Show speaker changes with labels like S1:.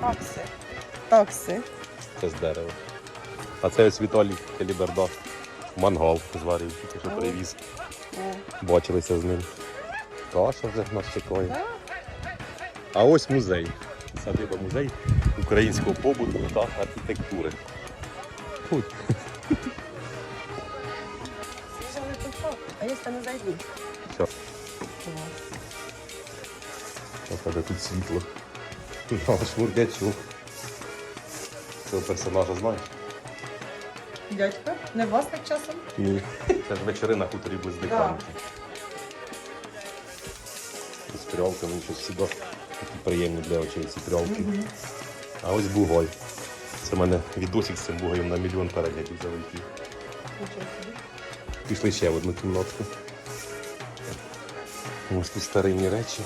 S1: Такси. Такси.
S2: Це з дерева. А це ось Віталій Каліберда. Мангал зварив, тільки що привіз. Бачилися з ним. Каша вже нас чекає. А ось музей. Садиба музей українського побуту та архітектури.
S1: Пішов. А якщо не зайду?
S2: Що? Ось тут світло. Ну, Шмурдячук. Цього персонажа знаєш?
S1: Дядько, не власник часом?
S2: Ні. Це ж вечори на хуторі Близдиканки. З прялками щось сюди. Такі приємні для очей ці прялки. А ось бугой. Це в мене відосик з цим бугаєм на мільйон переглядів залетів. Пішли ще в одну кімнатку. Ось тут старинні речі.